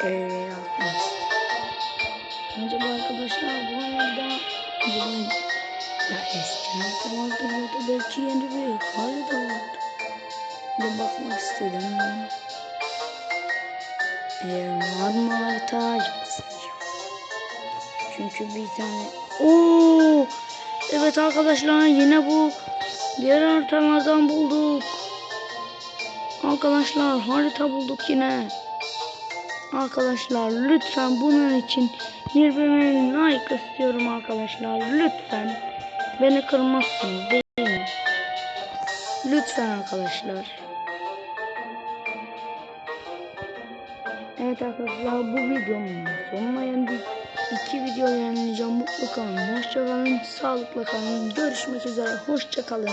Öyle yapmaz. Acaba arkadaşlar bu arada bizim ya eskiden zaman videoda belki yeni bir hali de vardı. Bir bakmak istedim. Eğer var mı harita Çünkü bir tane Oo! Evet arkadaşlar yine bu diğer haritalardan bulduk. Arkadaşlar harita bulduk yine. Arkadaşlar lütfen bunun için 20 like istiyorum arkadaşlar. Lütfen. Beni kırmazsınız değil mi? Lütfen arkadaşlar. Evet arkadaşlar bu videomun sonuna geldik. İki video yayınlayacağım. Mutlu kalın. Hoşça kalın. Sağlıkla kalın. Görüşmek üzere. Hoşça kalın.